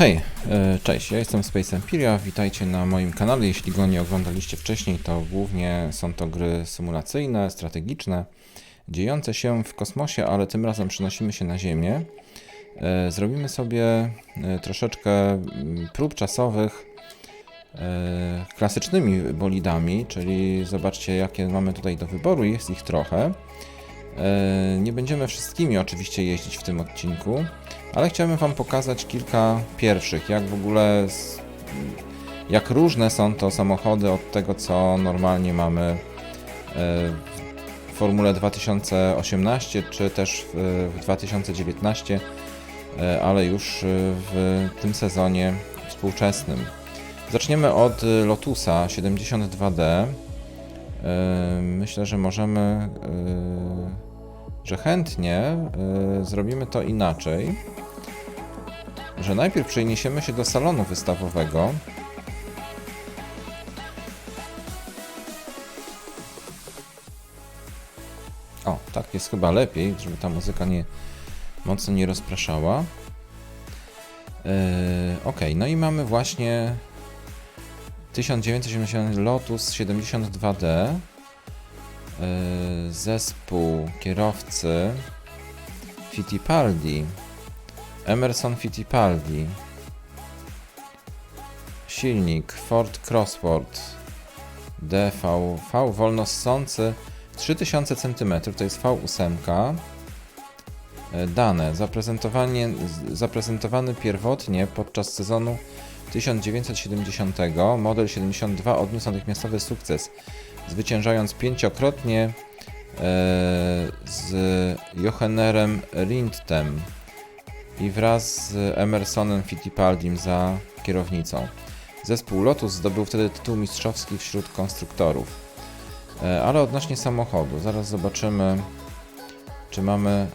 Hej, e, cześć, ja jestem Space Empiria, witajcie na moim kanale. Jeśli go nie oglądaliście wcześniej, to głównie są to gry symulacyjne, strategiczne, dziejące się w kosmosie, ale tym razem przenosimy się na Ziemię. E, Zrobimy sobie e, troszeczkę mm, prób czasowych klasycznymi bolidami, czyli zobaczcie jakie mamy tutaj do wyboru, jest ich trochę. Nie będziemy wszystkimi oczywiście jeździć w tym odcinku, ale chciałbym Wam pokazać kilka pierwszych, jak w ogóle, jak różne są to samochody od tego, co normalnie mamy e, w Formule 2018, czy też w, w 2019, e, ale już e, w tym sezonie współczesnym. Zaczniemy od Lotusa 72D. E, Myślę, że możemy, że chętnie e, zrobimy to inaczej że najpierw przeniesiemy się do salonu wystawowego. O, tak jest chyba lepiej, żeby ta muzyka nie mocno nie rozpraszała. Yy, ok, no i mamy właśnie 1970 Lotus 72D. Yy, zespół kierowcy Fittipaldi. Emerson Fittipaldi. Silnik Ford Crossworth DV V wolno ssący 3000 cm, to jest V8. E, Dane zaprezentowanie, zaprezentowany pierwotnie podczas sezonu 1970. Model 72 odniósł natychmiastowy sukces, zwyciężając pięciokrotnie e, z Johannerem Rindtem i wraz z Emersonem Fittipaldim za kierownicą. Zespół Lotus zdobył wtedy tytuł mistrzowski wśród konstruktorów. E, Ale odnośnie samochodu, zaraz zobaczymy, czy mamy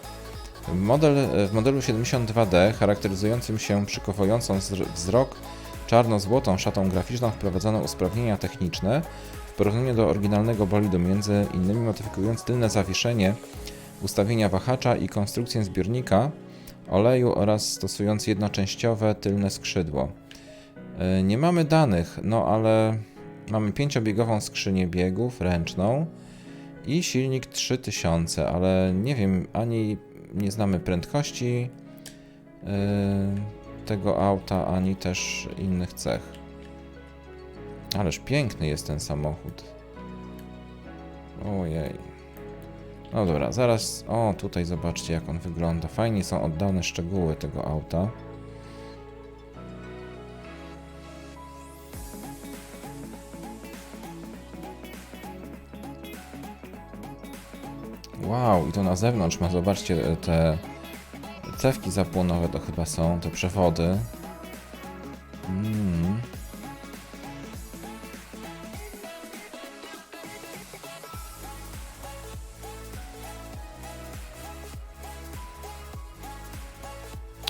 model w modelu 72D charakteryzującym się przykofującą wzr- wzrok czarno-złotą szatą graficzną wprowadzono usprawnienia techniczne porównaniu do oryginalnego bolidu, między innymi modyfikując tylne zawieszenie, ustawienia wahacza i konstrukcję zbiornika, oleju oraz stosując jednoczęściowe tylne skrzydło. E, Nie mamy danych, no ale mamy pięciobiegową skrzynię biegów ręczną i silnik 3000, ale nie wiem, ani nie znamy prędkości e, tego auta, ani też innych cech. Ależ piękny jest ten samochód. Ojej. No dobra, zaraz. O, tutaj zobaczcie, jak on wygląda. Fajnie są oddane szczegóły tego auta. Wow, i to na zewnątrz ma, zobaczcie, te cewki zapłonowe to chyba są, te przewody.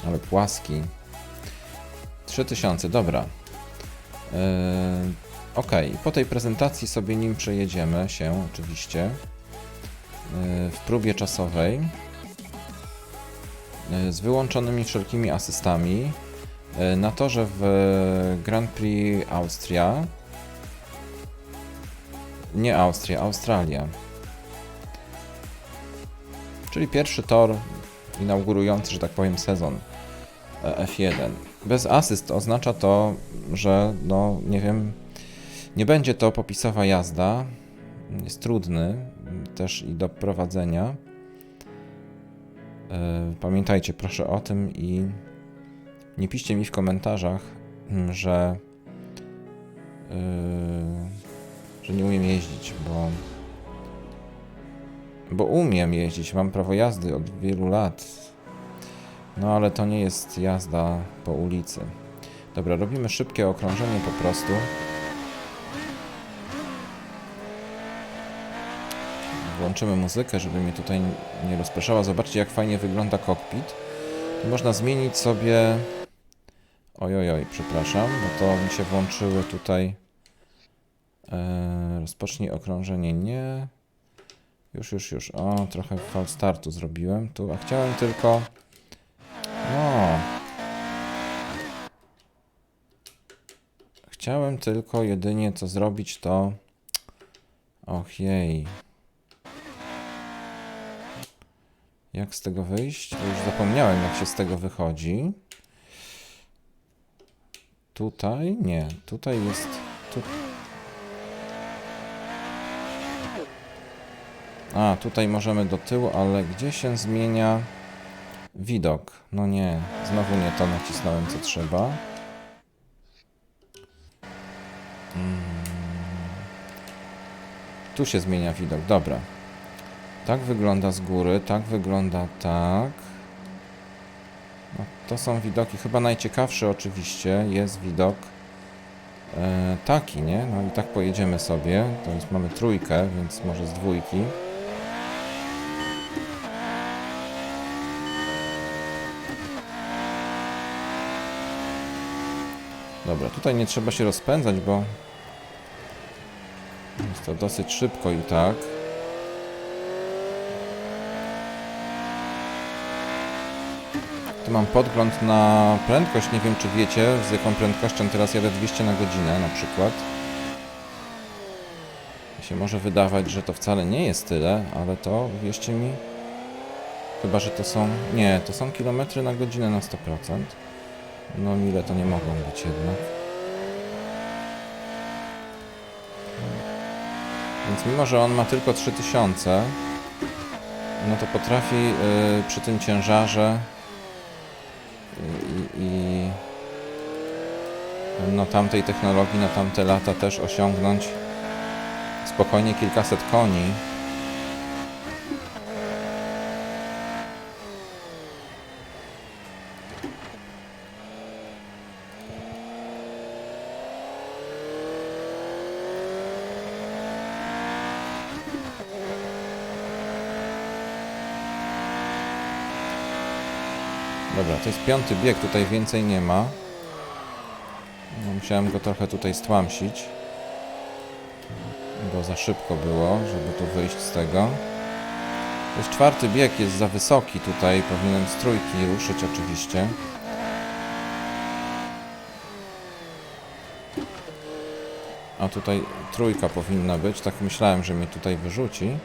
Ale płaski. 3000, dobra. Yy, ok, po tej prezentacji sobie nim przejedziemy się oczywiście yy, w próbie czasowej yy, z wyłączonymi wszelkimi asystami yy, na torze w Grand Prix Austria. Nie Austria, Australia. Czyli pierwszy tor inaugurujący, że tak powiem, sezon e, F1. Bez asyst oznacza to, że no nie wiem, nie będzie to popisowa jazda. Jest trudny też i do prowadzenia. E, Pamiętajcie proszę o tym i nie piszcie mi w komentarzach, mm, że yy, że nie umiem jeździć, bo bo umiem jeździć, mam prawo jazdy od wielu lat. No ale to nie jest jazda po ulicy. Dobra, robimy szybkie okrążenie po prostu. Włączymy muzykę, żeby mnie tutaj nie rozpraszała. Zobaczcie, jak fajnie wygląda kokpit. Można zmienić sobie... Oj, oj, oj, przepraszam, bo to mi się włączyły tutaj... Eee, rozpocznij okrążenie, nie. Już, już, już. O, trochę fal startu zrobiłem tu, a chciałem tylko... No. Chciałem tylko jedynie co zrobić to... Och jej. Jak z tego wyjść? Bo już zapomniałem jak się z tego wychodzi. Tutaj? Nie. Tutaj jest... Tu... A, tutaj możemy do tyłu, ale gdzie się zmienia widok? No nie, znowu nie to nacisnąłem co trzeba. Tu się zmienia widok, dobra. Tak wygląda z góry, tak wygląda tak. No, to są widoki, chyba najciekawszy oczywiście jest widok e, taki, nie? No i tak pojedziemy sobie. To jest, mamy trójkę, więc może z dwójki. Dobra, tutaj nie trzeba się rozpędzać, bo jest to dosyć szybko i tak. Tu mam podgląd na prędkość, nie wiem czy wiecie z jaką prędkością teraz jadę 200 na godzinę na przykład. Mi się może wydawać, że to wcale nie jest tyle, ale to wierzcie mi, chyba że to są, nie, to są kilometry na godzinę na 100%. No mile to nie mogą być jednak. Więc mimo, że on ma tylko 3000, no to potrafi y, przy tym ciężarze i, i no tamtej technologii na tamte lata też osiągnąć spokojnie kilkaset koni. Dobra, to jest piąty bieg, tutaj więcej nie ma. No, musiałem go trochę tutaj stłamsić. Bo za szybko było, żeby tu wyjść z tego. To jest czwarty bieg, jest za wysoki tutaj. Powinienem z trójki ruszyć oczywiście. A tutaj trójka powinna być. Tak myślałem, że mnie tutaj wyrzuci.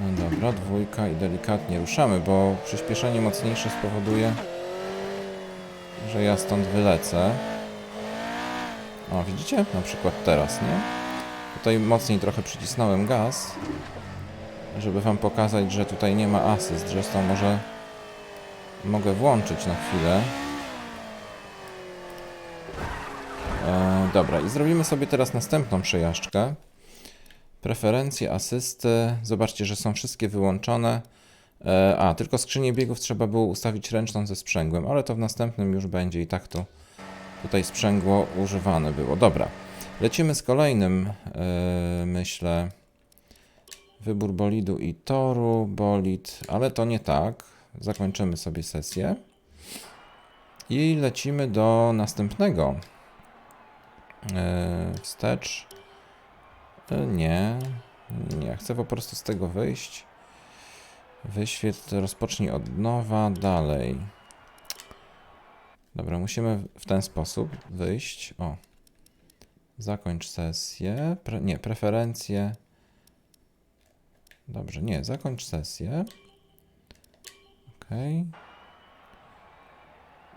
No dobra, dwójka i delikatnie ruszamy, bo przyspieszenie mocniejsze spowoduje, że ja stąd wylecę. O, widzicie? Na przykład teraz, nie? Tutaj mocniej trochę przycisnąłem gaz, żeby wam pokazać, że tutaj nie ma asyst. Zresztą może mogę włączyć na chwilę. E, dobra, i zrobimy sobie teraz następną przejażdżkę. Preferencje, asysty. Zobaczcie, że są wszystkie wyłączone. E, a, tylko skrzynię biegów trzeba było ustawić ręczną ze sprzęgłem, ale to w następnym już będzie i tak to tutaj sprzęgło używane było. Dobra, lecimy z kolejnym, e, myślę, wybór bolidu i toru, bolid, ale to nie tak. Zakończymy sobie sesję i lecimy do następnego. E, wstecz. Nie, nie, chcę po prostu z tego wyjść. Wyświetl, rozpocznij od nowa, dalej. Dobra, musimy w ten sposób wyjść. O. Zakończ sesję. Pre, nie, preferencje. Dobrze, nie, zakończ sesję. Ok.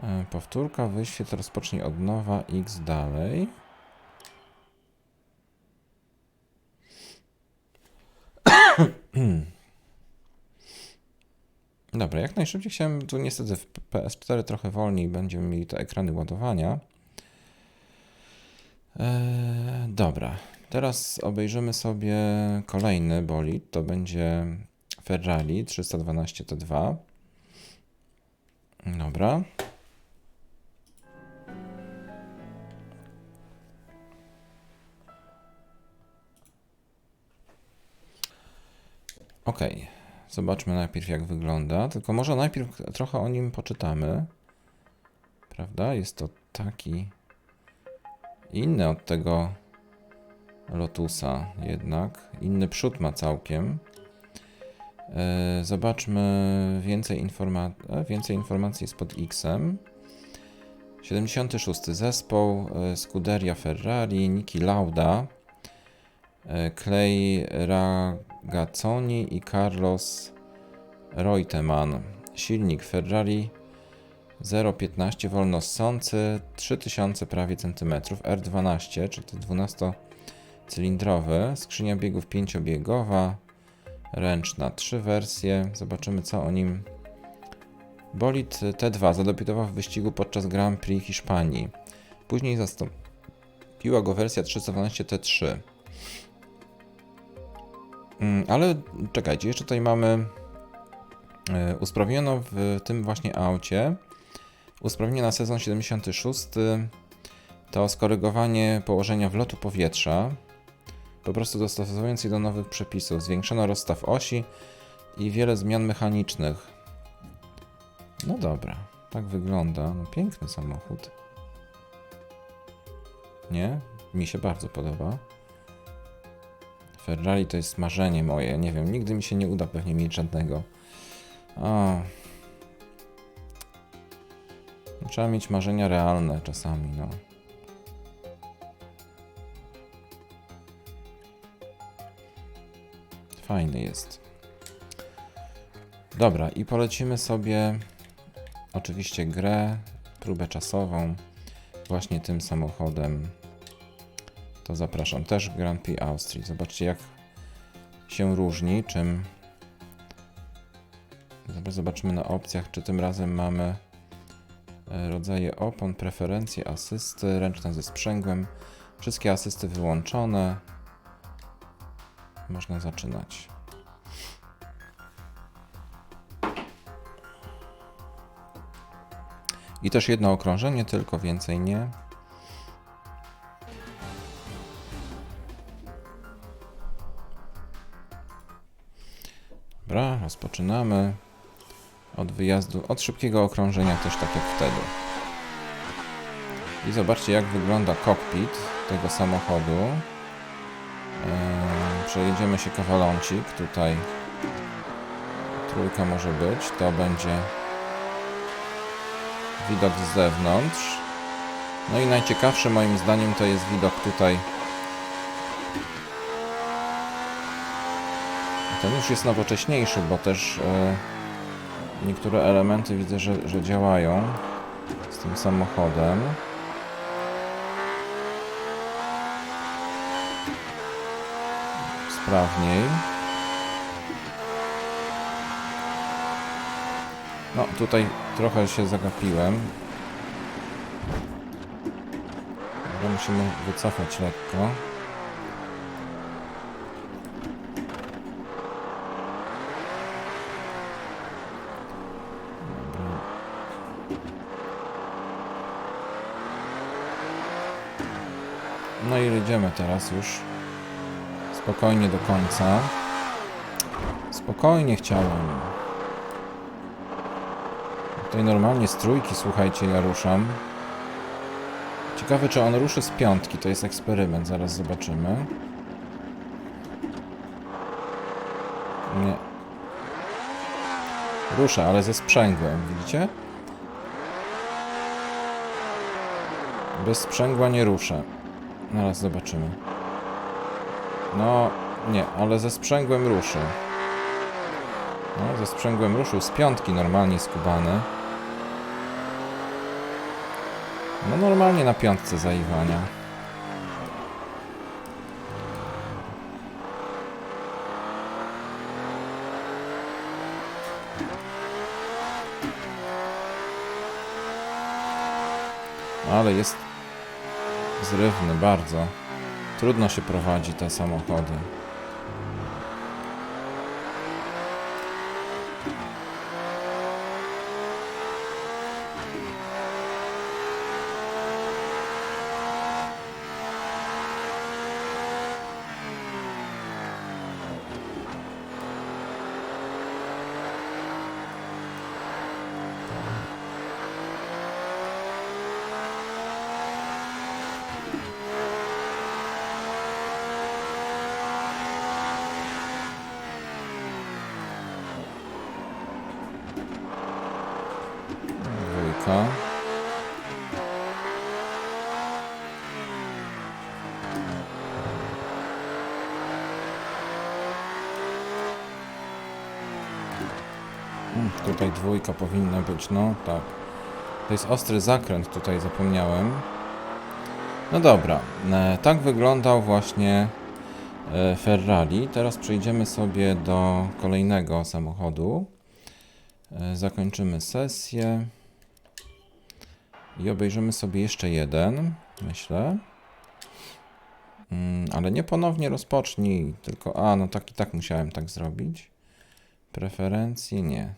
E, powtórka, wyświetl, rozpocznij od nowa, x dalej. Dobra, jak najszybciej chciałem, tu niestety w PS4 trochę wolniej będziemy mieli te ekrany ładowania. Eee, dobra, teraz obejrzymy sobie kolejny bolid, to będzie Ferrari 312 T2. Dobra. Okay. zobaczmy najpierw jak wygląda. Tylko może najpierw trochę o nim poczytamy. Prawda? Jest to taki inny od tego Lotusa jednak. Inny przód ma całkiem. E, zobaczmy więcej, informa więcej informacji jest pod X-em. 76 zespół e, Scuderia Ferrari, Niki Lauda, e, Clay Ragazzoni i Carlos Reutemann. Silnik Ferrari 0,15 wolno ssący, 3000 prawie centymetrów, R12, czyli to 12-cylindrowy, skrzynia biegów 5-biegowa, ręczna, trzy wersje. Zobaczymy co o nim Bolid T2 zadebiutował w wyścigu podczas Grand Prix Hiszpanii. Później zastąpiła go wersja 312 T3. Mm, Ale czekajcie, jeszcze tutaj mamy e, usprawniono w tym właśnie aucie usprawnienie na sezon 76 to skorygowanie położenia wlotu powietrza, po prostu dostosowując je do nowych przepisów. Zwiększono rozstaw osi i wiele zmian mechanicznych. No dobra, tak wygląda. No piękny samochód. Nie? Mi się bardzo podoba. Ferrari to jest marzenie moje. Nie wiem, nigdy mi się nie uda pewnie mieć żadnego. O. Trzeba mieć marzenia realne czasami, no. Fajny jest. Dobra, i polecimy sobie oczywiście grę, próbę czasową, właśnie tym samochodem. To zapraszam. Też Grand Prix Austrii. Zobaczcie, jak się różni, czym. Dobra, Zobaczymy na opcjach, czy tym razem mamy e, rodzaje opon, preferencje, asysty, ręczne ze sprzęgłem. Wszystkie asysty wyłączone. Można zaczynać. I też jedno okrążenie, tylko więcej nie. Dobra, rozpoczynamy od wyjazdu, od szybkiego okrążenia też tak jak wtedy. I zobaczcie jak wygląda kokpit tego samochodu. Eee, przejedziemy się kawaloncik, tutaj trójka może być, to będzie widok z zewnątrz. No i najciekawszy moim zdaniem to jest widok tutaj. Ten już jest nowocześniejszy, bo też e, niektóre elementy widzę, że, że działają z tym samochodem. Sprawniej. No, tutaj trochę się zagapiłem. Musimy wycofać lekko. Jedziemy teraz już. Spokojnie do końca. Spokojnie chciałem. Tutaj normalnie z trójki, słuchajcie, ja ruszam. Ciekawe, czy on ruszy z piątki. To jest eksperyment, zaraz zobaczymy. Nie. Rusza, ale ze sprzęgłem, widzicie? Bez sprzęgła nie ruszę. Zaraz zobaczymy. No, nie, ale ze sprzęgłem ruszy. No, ze sprzęgłem ruszył. Z piątki normalnie skubany. No normalnie na piątce zaiwania. Ale jest zrywny bardzo. Trudno się prowadzi te samochody. Dwójka. Mm, Tutaj dwójka powinna być, no tak. To jest ostry zakręt, tutaj zapomniałem. No dobra, e, tak wyglądał właśnie e, Ferrari. Teraz przejdziemy sobie do kolejnego samochodu. E, Zakończymy sesję. I obejrzymy sobie jeszcze jeden, myślę. Mm, ale nie ponownie rozpocznij, tylko. A, no tak i tak musiałem tak zrobić. Preferencje nie.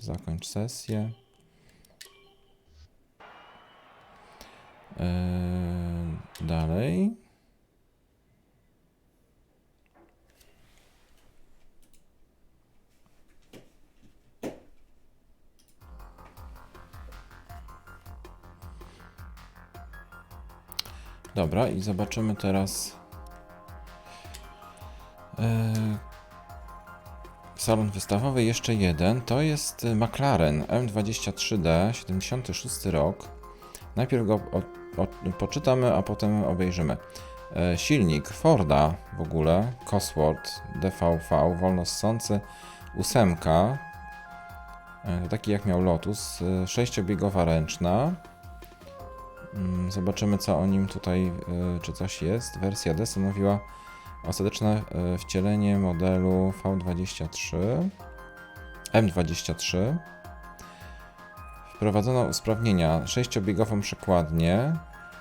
Zakończ sesję. Eee, dalej. Dobra, i zobaczymy teraz. Salon wystawowy, jeszcze jeden. To jest y, McLaren M23D, 76 rok. Najpierw go o, o, poczytamy, a potem obejrzymy. E, silnik Forda w ogóle, Cosworth DVV, wolnossący, ósemka, e, taki jak miał Lotus, e, sześciobiegowa ręczna. Mm, Zobaczymy co o nim tutaj, e, czy coś jest. Wersja D stanowiła ostateczne e, wcielenie modelu V23, M23. Wprowadzono usprawnienia, sześciobiegową przekładnię,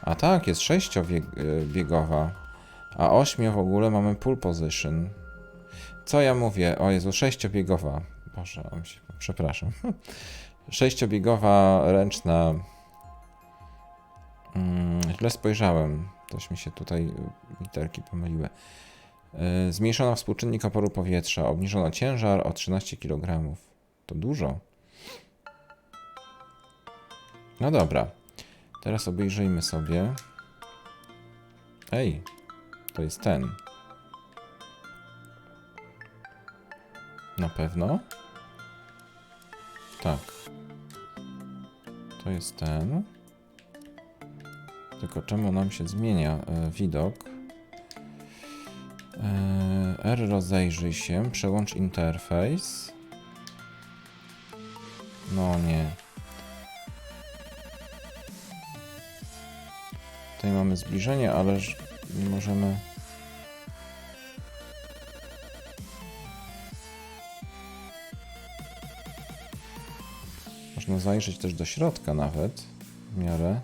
a tak, jest sześciobiegowa, a ośmiu w ogóle mamy pull position. Co ja mówię? O Jezu, sześciobiegowa. Boże, się, przepraszam. Sześciobiegowa ręczna. Mm, źle spojrzałem. Coś mi się tutaj y, literki pomyliły. Y, Zmniejszono współczynnik oporu powietrza, obniżono ciężar o 13 kg. To dużo. No dobra. Teraz obejrzyjmy sobie. Ej, to jest ten. Na pewno? Tak. To jest ten. Tylko czemu nam się zmienia e, widok? R rozejrzyj się, przełącz interfejs. No nie. Tutaj mamy zbliżenie, ale nie możemy. Można zajrzeć też do środka nawet w miarę.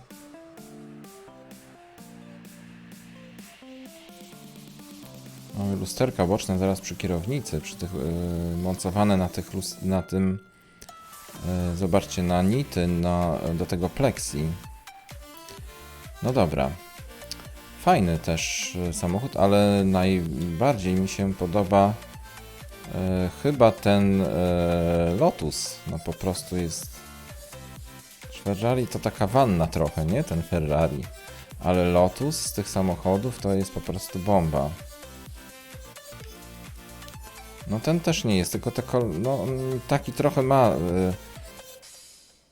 Mamy lusterka boczne zaraz przy kierownicy, przy tych yy, mocowane na tych na tym yy, zobaczcie na nity na, do tego plexi. No dobra. Fajny też e, samochód, ale najbardziej mi się podoba e, chyba ten e, Lotus. No po prostu jest. Ferrari to taka wanna trochę, nie? Ten Ferrari. Ale Lotus z tych samochodów to jest po prostu bomba. No ten też nie jest, tylko te kol- no, taki trochę ma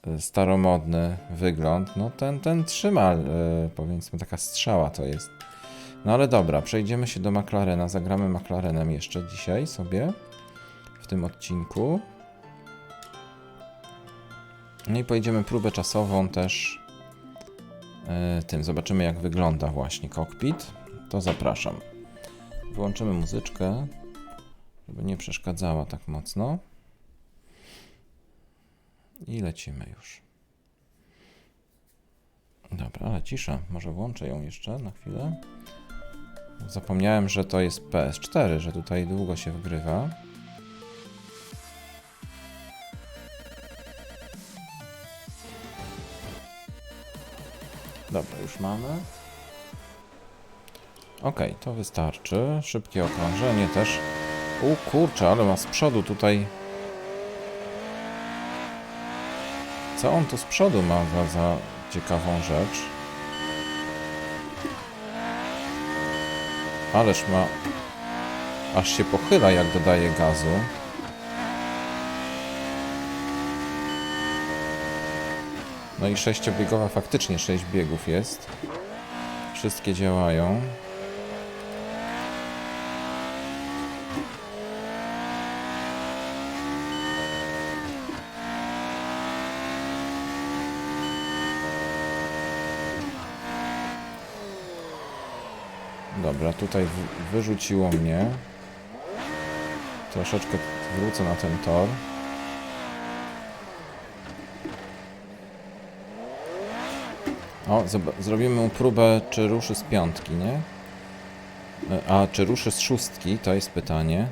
e, staromodny wygląd. No ten, ten trzyma, e, powiedzmy taka strzała to jest. No ale dobra, przejdziemy się do McLarena, zagramy McLarenem jeszcze dzisiaj sobie w tym odcinku. No i pojedziemy próbę czasową też e, tym. Zobaczymy jak wygląda właśnie kokpit. To zapraszam. Wyłączymy muzyczkę, żeby nie przeszkadzała tak mocno. I lecimy już. Dobra, ale cisza. Może włączę ją jeszcze na chwilę. Zapomniałem, że to jest PS4, że tutaj długo się wgrywa. Dobra, już mamy. Ok, to wystarczy. Szybkie okrążenie też. U kurczę, ale ma z przodu tutaj. Co on tu z przodu ma za, za ciekawą rzecz? Ależ ma. Aż się pochyla, jak dodaje gazu. No i sześciobiegowa, faktycznie sześć biegów jest. Wszystkie działają. Dobra, tutaj wyrzuciło mnie. Troszeczkę wrócę na ten tor. O, zrobimy mu próbę, czy ruszy z piątki, nie? E, A czy ruszy z szóstki? To jest pytanie.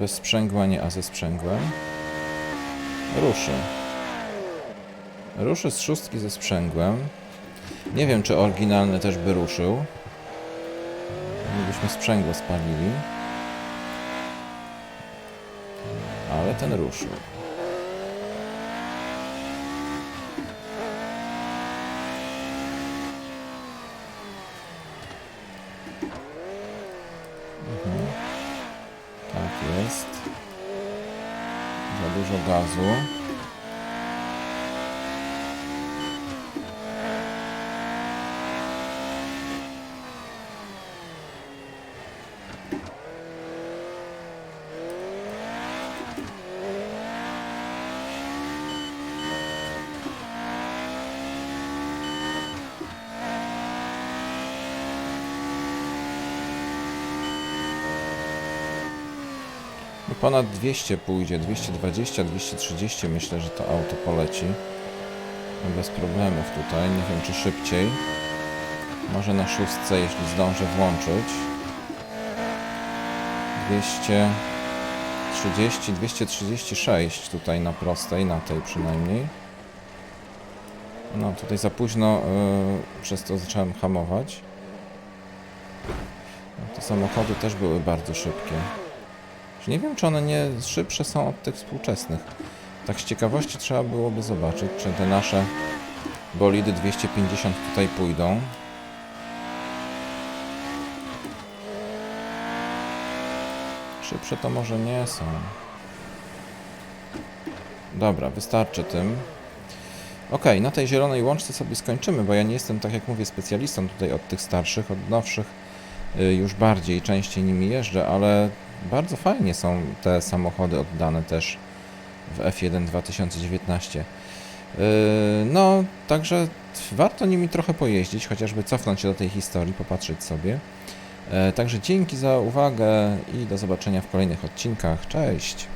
Bez sprzęgła nie, a ze sprzęgłem? Ruszy. Ruszy z szóstki ze sprzęgłem. Nie wiem, czy oryginalny też by ruszył. Gdybyśmy sprzęgło spalili. Ale ten ruszył. Mhm. Tak jest. Za dużo gazu. Ponad 200 pójdzie, 220, 230 myślę, że to auto poleci. No Bez problemów tutaj, nie wiem czy szybciej. Może na szóstce, jeśli zdążę włączyć. 230, 236 tutaj na prostej, na tej przynajmniej. No tutaj za późno, yy, przez to zacząłem hamować. No, te samochody też były bardzo szybkie. Że Nie wiem, czy one nie szybsze są od tych współczesnych. Tak z ciekawości trzeba byłoby zobaczyć, czy te nasze bolidy 250 tutaj pójdą. Szybsze to może nie są. Dobra, wystarczy tym. Ok, na tej zielonej łączce sobie skończymy, bo ja nie jestem, tak jak mówię, specjalistą tutaj od tych starszych, od nowszych y, już bardziej, częściej nimi jeżdżę, ale bardzo fajnie są te samochody oddane też w F1 2019. Yy, No, także warto nimi trochę pojeździć, chociażby cofnąć się do tej historii, popatrzeć sobie. E, Także dzięki za uwagę i do zobaczenia w kolejnych odcinkach. Cześć!